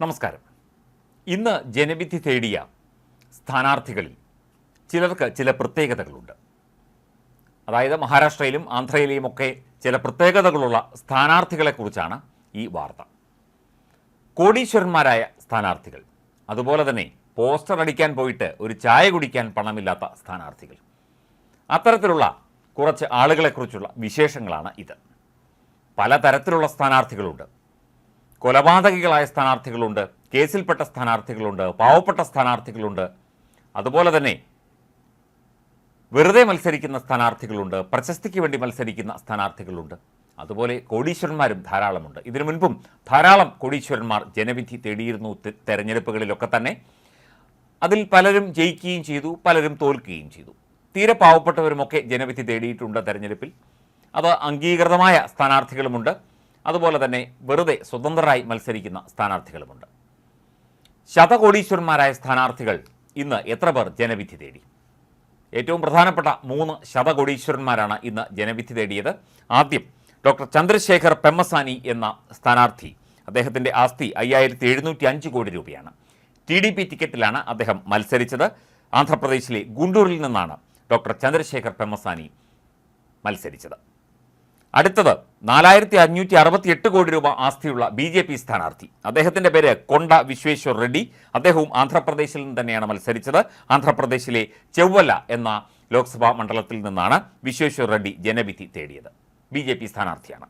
നമസ്കാരം. ഇന്ന് ജനവിധി തേടിയ സ്ഥാനാർത്ഥികളിൽ ചിലർക്ക് ചില പ്രത്യേകതകളുണ്ട്. അതായത് മഹാരാഷ്ട്രയിലും ആന്ധ്രയിലെയും ഒക്കെ ചില പ്രത്യേകതകളുള്ള സ്ഥാനാർത്ഥികളെക്കുറിച്ചാണ് ഈ വാർത്ത. കോടീശ്വരന്മാരായ സ്ഥാനാർത്ഥികൾ അതുപോലെ തന്നെ പോസ്റ്റർ അടിക്കാൻ പോയിട്ട് ഒരു ചായ കുടിക്കാൻ പണമില്ലാത്ത സ്ഥാനാർത്ഥികൾ. അത്തരത്തിലുള്ള കുറച്ച് ആളുകളെക്കുറിച്ചുള്ള വിശേഷങ്ങളാണ് ഇത്. പലതരത്തിലുള്ള സ്ഥാനാർത്ഥികളുണ്ട്. കൊലപാതകികളായ സ്ഥാനാർത്ഥികളുണ്ട് കേസിൽപ്പെട്ട സ്ഥാനാർത്ഥികളുണ്ട് പാവപ്പെട്ട സ്ഥാനാർത്ഥികളുണ്ട്. അതുപോലെ തന്നെ വെറുതെ മത്സരിക്കുന്ന സ്ഥാനാർത്ഥികളുണ്ട് പ്രശസ്തിക്ക് വേണ്ടി മത്സരിക്കുന്ന സ്ഥാനാർത്ഥികളുണ്ട്. അതുപോലെ കോടീശ്വരന്മാരും ധാരാളമുണ്ട്. ഇതിനു മുൻപും ധാരാളം കോടീശ്വരന്മാർ ജനവിധി തേടിയിരുന്നു തെരഞ്ഞെടുപ്പുകളിലൊക്കെ തന്നെ. അതിൽ പലരും ജയിക്കുകയും ചെയ്തു പലരും തോൽക്കുകയും ചെയ്തു. തീരെ പാവപ്പെട്ടവരുമൊക്കെ ജനവിധി തേടിയിട്ടുണ്ട് തെരഞ്ഞെടുപ്പിൽ. അത് അംഗീകൃതമായ സ്ഥാനാർത്ഥികളുമുണ്ട്. അതുപോലെ തന്നെ വെറുതെ സ്വതന്ത്രരായി മത്സരിക്കുന്ന സ്ഥാനാർത്ഥികളുമുണ്ട്. ശതകോടീശ്വരന്മാരായ സ്ഥാനാർത്ഥികൾ ഇന്ന് എത്ര പേർ ജനവിധി തേടി? ഏറ്റവും പ്രധാനപ്പെട്ട മൂന്ന് ശതകോടീശ്വരന്മാരാണ് ഇന്ന് ജനവിധി തേടിയത്. ആദ്യം ഡോക്ടർ ചന്ദ്രശേഖർ പെമ്മസാനി എന്ന സ്ഥാനാർത്ഥി. അദ്ദേഹത്തിന്റെ ആസ്തി അയ്യായിരത്തി എഴുന്നൂറ്റി അഞ്ച് കോടി രൂപയാണ്. ടി ഡി പി ടിക്കറ്റിലാണ് അദ്ദേഹം മത്സരിച്ചത്. ആന്ധ്രാപ്രദേശിലെ ഗുണ്ടൂരിൽ നിന്നാണ് ഡോക്ടർ ചന്ദ്രശേഖർ പെമ്മസാനി മത്സരിച്ചത്. അടുത്തത് നാലായിരത്തി അഞ്ഞൂറ്റി അറുപത്തി എട്ട് കോടി രൂപ ആസ്തിയുള്ള ബി ജെ പി സ്ഥാനാർത്ഥി. അദ്ദേഹത്തിന്റെ പേര് കൊണ്ട വിശ്വേശ്വർ റെഡ്ഡി. അദ്ദേഹവും ആന്ധ്രാപ്രദേശിൽ നിന്ന് തന്നെയാണ് മത്സരിച്ചത്. ആന്ധ്രാപ്രദേശിലെ ചെവ്വല എന്ന ലോക്സഭാ മണ്ഡലത്തിൽ നിന്നാണ് വിശ്വേശ്വർ റെഡ്ഡി ജനവിധി തേടിയത്. ബി ജെ പി സ്ഥാനാർത്ഥിയാണ്.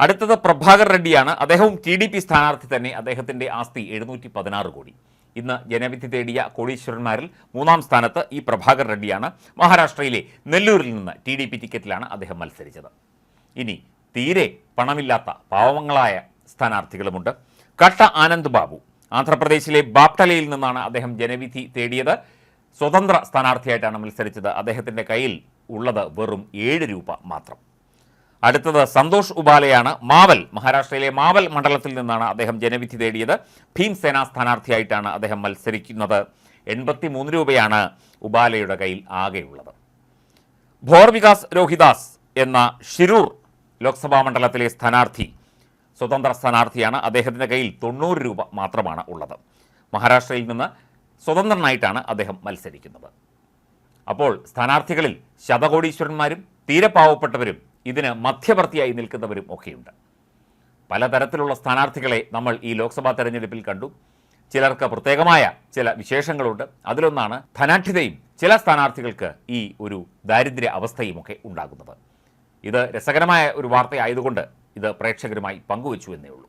അടുത്തത് പ്രഭാകർ റെഡ്ഡിയാണ്. അദ്ദേഹവും ടി ഡി പി സ്ഥാനാർത്ഥി തന്നെ. അദ്ദേഹത്തിന്റെ ആസ്തി എഴുന്നൂറ്റി പതിനാറ് കോടി. ഇന്ന് ജനവിധി തേടിയ കോടീശ്വരന്മാരിൽ മൂന്നാം സ്ഥാനത്ത് ഈ പ്രഭാകർ റെഡ്ഡിയാണ്. മഹാരാഷ്ട്രയിലെ നെല്ലൂരിൽ നിന്ന് ടി ടിക്കറ്റിലാണ് അദ്ദേഹം മത്സരിച്ചത്. ഇനി തീരെ പണമില്ലാത്ത പാവങ്ങളായ സ്ഥാനാർത്ഥികളുമുണ്ട്. കട്ട ആനന്ദ് ബാബു ആന്ധ്രാപ്രദേശിലെ ബാപ്തലയിൽ നിന്നാണ് അദ്ദേഹം ജനവിധി തേടിയത്. സ്വതന്ത്ര സ്ഥാനാർത്ഥിയായിട്ടാണ് മത്സരിച്ചത്. അദ്ദേഹത്തിന്റെ കയ്യിൽ ഉള്ളത് വെറും ഏഴ് രൂപ മാത്രം. അടുത്തത് സന്തോഷ് ഉബാലയാണ് മാവൽ മഹാരാഷ്ട്രയിലെ മാവൽ മണ്ഡലത്തിൽ നിന്നാണ് അദ്ദേഹം ജനവിധി തേടിയത്. ഭീംസേന സ്ഥാനാർത്ഥിയായിട്ടാണ് അദ്ദേഹം മത്സരിക്കുന്നത്. എൺപത്തി മൂന്ന് രൂപയാണ് ഉബാലയുടെ കയ്യിൽ ആകെയുള്ളത്. ഭോർ വികാസ് രോഹിദാസ് എന്ന ഷിരൂർ ലോക്സഭാ മണ്ഡലത്തിലെ സ്ഥാനാർത്ഥി സ്വതന്ത്ര സ്ഥാനാർത്ഥിയാണ് അദ്ദേഹത്തിന്റെ കയ്യിൽ തൊണ്ണൂറ് രൂപ മാത്രമാണ് ഉള്ളത്. മഹാരാഷ്ട്രയിൽ നിന്ന് സ്വതന്ത്രനായിട്ടാണ് അദ്ദേഹം മത്സരിക്കുന്നത്. അപ്പോൾ സ്ഥാനാർത്ഥികളിൽ ശതകോടീശ്വരന്മാരും തീരെ പാവപ്പെട്ടവരും ഇതിന് മധ്യവർത്തിയായി നിൽക്കുന്നവരും ഒക്കെയുണ്ട്. പലതരത്തിലുള്ള സ്ഥാനാർത്ഥികളെ നമ്മൾ ഈ ലോക്സഭാ തെരഞ്ഞെടുപ്പിൽ കണ്ടു. ചിലർക്ക് പ്രത്യേകമായ ചില വിശേഷങ്ങളുണ്ട്. അതിലൊന്നാണ് ധനാഠ്യതയും ചില സ്ഥാനാർത്ഥികൾക്ക് ഈ ഒരു ദാരിദ്ര്യ അവസ്ഥയുമൊക്കെ ഉണ്ടാകുന്നത്. ഇത് രസകരമായ ഒരു വാർത്തയായതുകൊണ്ട് ഇത് പ്രേക്ഷകരുമായി പങ്കുവച്ചു എന്നേ ഉള്ളൂ.